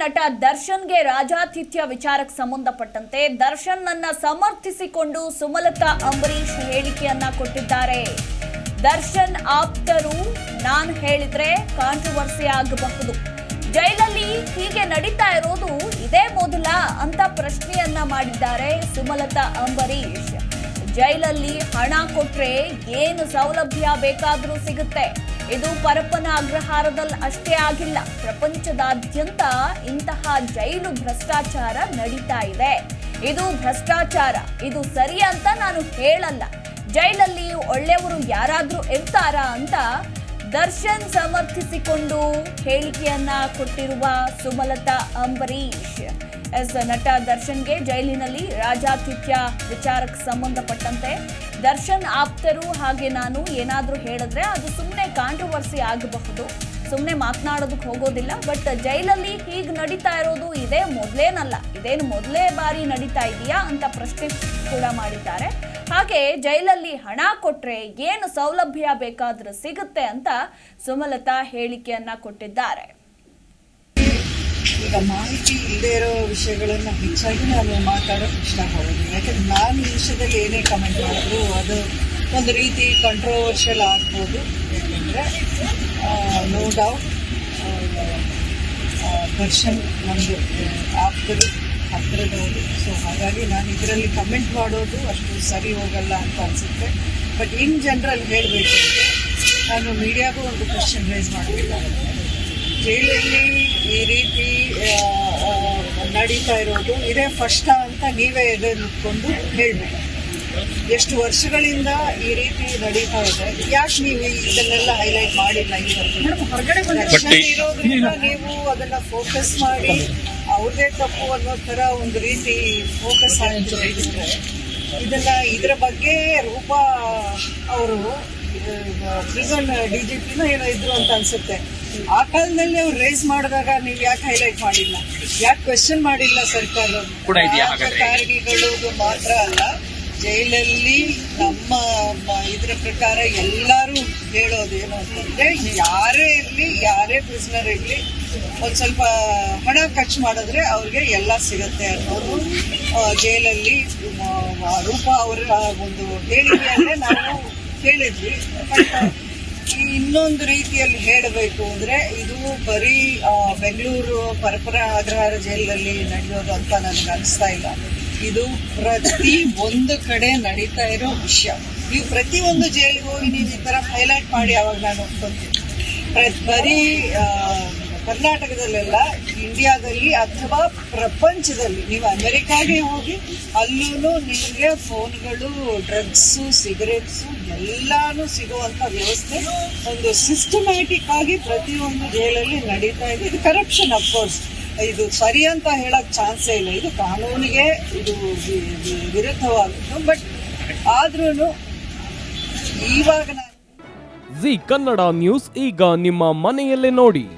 ನಟ ದರ್ಶನ್ಗೆ ರಾಜಾತಿಥ್ಯ ವಿಚಾರಕ್ಕೆ ಸಂಬಂಧಪಟ್ಟಂತೆ ದರ್ಶನ್ ನನ್ನ ಸಮರ್ಥಿಸಿಕೊಂಡು ಸುಮಲತಾ ಅಂಬರೀಶ್ ಹೇಳಿಕೆಯನ್ನ ಕೊಟ್ಟಿದ್ದಾರೆ. ದರ್ಶನ್ ಆಪ್ತರು ನಾನ್ ಹೇಳಿದ್ರೆ ಕಾಂಟ್ರವರ್ಸಿ ಆಗಬಹುದು. ಜೈಲಲ್ಲಿ ಹೀಗೆ ನಡೀತಾ ಇರೋದು ಇದೇ ಮೊದಲ ಅಂತ ಪ್ರಶ್ನೆಯನ್ನ ಮಾಡಿದ್ದಾರೆ ಸುಮಲತಾ ಅಂಬರೀಶ್ ಜೈಲಲ್ಲಿ ಹಣ ಕೊಟ್ರೆ ಏನು ಸೌಲಭ್ಯ ಬೇಕಾದ್ರೂ ಸಿಗುತ್ತೆ. ಇದು ಪರಪ್ಪನ ಅಗ್ರಹಾರದಲ್ಲಿ ಅಷ್ಟೇ ಆಗಿಲ್ಲ. ಪ್ರಪಂಚದಾದ್ಯಂತ ಇಂತಹ ಜೈಲು ಭ್ರಷ್ಟಾಚಾರ ನಡೀತಾ ಇದೆ. ಇದು ಭ್ರಷ್ಟಾಚಾರ. ಇದು ಸರಿ ಅಂತ ನಾನು ಹೇಳಲ್ಲ. ಜೈಲಲ್ಲಿ ಒಳ್ಳೆಯವರು ಯಾರಾದರೂ ಇರ್ತಾರಾ ಅಂತ ದರ್ಶನ್ ಸಮರ್ಥಿಸಿಕೊಂಡು ಹೇಳಿಕೆಯನ್ನ ಕೊಟ್ಟಿರುವ ಸುಮಲತಾ ಅಂಬರೀಶ್ ಎಸ್, ನಟ ದರ್ಶನ್ಗೆ ಜೈಲಿನಲ್ಲಿ ರಾಜಾತಿಥ್ಯ ವಿಚಾರಕ್ಕೆ ಸಂಬಂಧಪಟ್ಟಂತೆ ದರ್ಶನ್ ಆಪ್ತರು ಹಾಗೆ ನಾನು ಏನಾದರೂ ಹೇಳಿದ್ರೆ ಅದು ಸುಮ್ಮನೆ ಕಾಂಟ್ರವರ್ಸಿ ಆಗಬಹುದು. ಸುಮ್ಮನೆ ಮಾತನಾಡೋದಕ್ಕೆ ಹೋಗೋದಿಲ್ಲ ಬಟ್ ಜೈಲಲ್ಲಿ ಹೀಗೆ ನಡೀತಾ ಇರೋದು ಇದೇ ಮೊದಲೇನಲ್ಲ. ಇದೇನು ಮೊದಲೇ ಬಾರಿ ನಡೀತಾ ಇದೆಯಾ ಅಂತ ಪ್ರಶ್ನೆ ಕೂಡ ಮಾಡಿದ್ದಾರೆ. ಹಾಗೆ ಜೈಲಲ್ಲಿ ಹಣ ಕೊಟ್ಟರೆ ಏನು ಸೌಲಭ್ಯ ಬೇಕಾದರೂ ಸಿಗುತ್ತೆ ಅಂತ ಸುಮಲತಾ ಹೇಳಿಕೆಯನ್ನು ಕೊಟ್ಟಿದ್ದಾರೆ. ಈಗ ಮಾಹಿತಿ ಇಲ್ಲದೆ ಇರೋ ವಿಷಯಗಳನ್ನು ಹೆಚ್ಚಾಗಿ ನಾನು ಮಾತಾಡೋಕೆ ಇಷ್ಟಪಡೋದು ಯಾಕಂದ್ರೆ ನಾನು ವಿಷಯದಲ್ಲಿ ಏನೇ ಕಮೆಂಟ್ ಮಾಡಿದ್ರು ಅದು ಒಂದು ರೀತಿ ಕಂಟ್ರೋವರ್ಷಿಯಲ್ ಆಗ್ಬೋದು. ಯಾಕೆಂದರೆ ನೋ ಡೌಟ್ ದರ್ಶನ್ ನಮ್ಮದು ಆಪ್ತರು ಹತ್ತಿರದವರು. ಸೊ ಹಾಗಾಗಿ ನಾನು ಇದರಲ್ಲಿ ಕಮೆಂಟ್ ಮಾಡೋದು ಅಷ್ಟು ಸರಿ ಹೋಗಲ್ಲ ಅಂತ ಅನಿಸುತ್ತೆ. ಬಟ್ ಇನ್ ಜನರಲ್ ಹೇಳಬೇಕು ನಾನು ಮೀಡಿಯಾಗೂ ಒಂದು ಕ್ವಶನ್ ರೈಸ್ ಮಾಡಬೇಕಾಗುತ್ತೆ. ಜೈಲಲ್ಲಿ ಈ ರೀತಿ ನಡೀತಾ ಇರೋದು. ಇದೇ ಫಸ್ಟ್ ಅಂತ ನೀವೇ ಎದೆ ನಿಂತ್ಕೊಂಡು ಹೇಳಬೇಕು. ಎಷ್ಟು ವರ್ಷಗಳಿಂದ ಈ ರೀತಿ ನಡೀತಾ ಇದೆ. ಯಾಕೆ ನೀವು ಇದನ್ನೆಲ್ಲ ಹೈಲೈಟ್ ಮಾಡಿಲ್ಲ ಹೊರಗಡೆ ಇರೋದ್ರಿಂದ ನೀವು ಅದನ್ನ ಫೋಕಸ್ ಮಾಡಿ ಅವ್ರದೇ ತಪ್ಪು ಅನ್ನೋ ತರ ಒಂದು ರೀತಿ ಫೋಕಸ್ ಆಗಿದ್ರೆ ಇದನ್ನ ಇದರ ಬಗ್ಗೆ ರೂಪಾ ಅವರು ಪ್ರಿಸನ್ ಡಿ ಜಿ ಪಿನ ಏನೋ ಇದ್ರು ಅಂತ ಅನ್ಸುತ್ತೆ. ಆ ಕಾಲದಲ್ಲಿ ಅವ್ರು ರೇಸ್ ಮಾಡಿದಾಗ ನೀವು ಯಾಕೆ ಹೈಲೈಟ್ ಮಾಡಿಲ್ಲ? ಯಾಕೆ ಕ್ವೆಶನ್ ಮಾಡಿಲ್ಲ ಸರ್ಕಾರ? ಕೂಡ ಇದೆಯಾ ಹಾಗಾದ್ರೆ? ಮಾತ್ರ ಅಲ್ಲ ಜೈಲಲ್ಲಿ ನಮ್ಮ ಇದ್ರ ಪ್ರಕಾರ ಎಲ್ಲರೂ ಹೇಳೋದೇನು ಅಂತಂದ್ರೆ ಯಾರೇ ಇರಲಿ ಯಾರೇ ಪ್ರಿಸ್ನರ್ ಇರಲಿ ಒಂದು ಸ್ವಲ್ಪ ಹಣ ಖರ್ಚು ಮಾಡಿದ್ರೆ ಅವ್ರಿಗೆ ಎಲ್ಲ ಸಿಗತ್ತೆ ಅನ್ನೋದು ಜೈಲಲ್ಲಿ ರೂಪ ಅವರ ಒಂದು ಅಂದ್ರೆ ನಾವು ಕೇಳಿದ್ವಿ. ಇನ್ನೊಂದು ರೀತಿಯಲ್ಲಿ ಹೇಳಬೇಕು ಅಂದ್ರೆ ಇದು ಬರೀ ಬೆಂಗಳೂರು ಪರಪರ ಅಗ್ರಹಾರ ಜೈಲಲ್ಲಿ ನಡೆಯೋದು ಅಂತ ನನಗೆ ಅನಿಸ್ತಾ ಇಲ್ಲ. ಇದು ಪ್ರತಿ ಒಂದು ಕಡೆ ನಡೀತಾ ಇರೋ ವಿಷಯ. ನೀವು ಪ್ರತಿ ಒಂದು ಜೈಲಿಗೆ ಹೋಗಿ ನೀವು ಈ ತರ ಹೈಲೈಟ್ ಮಾಡಿ ಅವಾಗ ನಾನು ಒಪ್ಕೊಂತೀನಿ ಬರೀ ಕರ್ನಾಟಕದಲ್ಲೆಲ್ಲ ಇಂಡಿಯಾದಲ್ಲಿ ಅಥವಾ ಪ್ರಪಂಚದಲ್ಲಿ ನೀವು ಅಮೆರಿಕಾಗೆ ಹೋಗಿ ಅಲ್ಲೂ ನಿಮಗೆ ಫೋನ್ಗಳು, ಡ್ರಗ್ಸು, ಸಿಗರೇಟ್ಸು ಎಲ್ಲಾನು ಸಿಗುವಂತ ವ್ಯವಸ್ಥೆ ಒಂದು ಸಿಸ್ಟಮ್ಯಾಟಿಕ್ ಆಗಿ ಪ್ರತಿಯೊಂದು ಜೈಲಲ್ಲಿ ನಡೀತಾ ಇದೆ. ಇದು ಕರಪ್ಷನ್ ಅಫ್ಕೋರ್ಸ್ ಇದು ಸರಿ ಅಂತ ಹೇಳಕ್ ಚಾನ್ಸೇ ಇಲ್ಲ. ಇದು ಕಾನೂನಿಗೆ ಇದು ವಿ- ವಿ- ವಿರುದ್ಧವಾದದ್ದು. ಬಟ್ ಆದ್ರೂ ಇವಾಗ ಜಿ ಕನ್ನಡ ನ್ಯೂಸ್ ಈಗ ನಿಮ್ಮ ಮನೆಯಲ್ಲೇ ನೋಡಿ.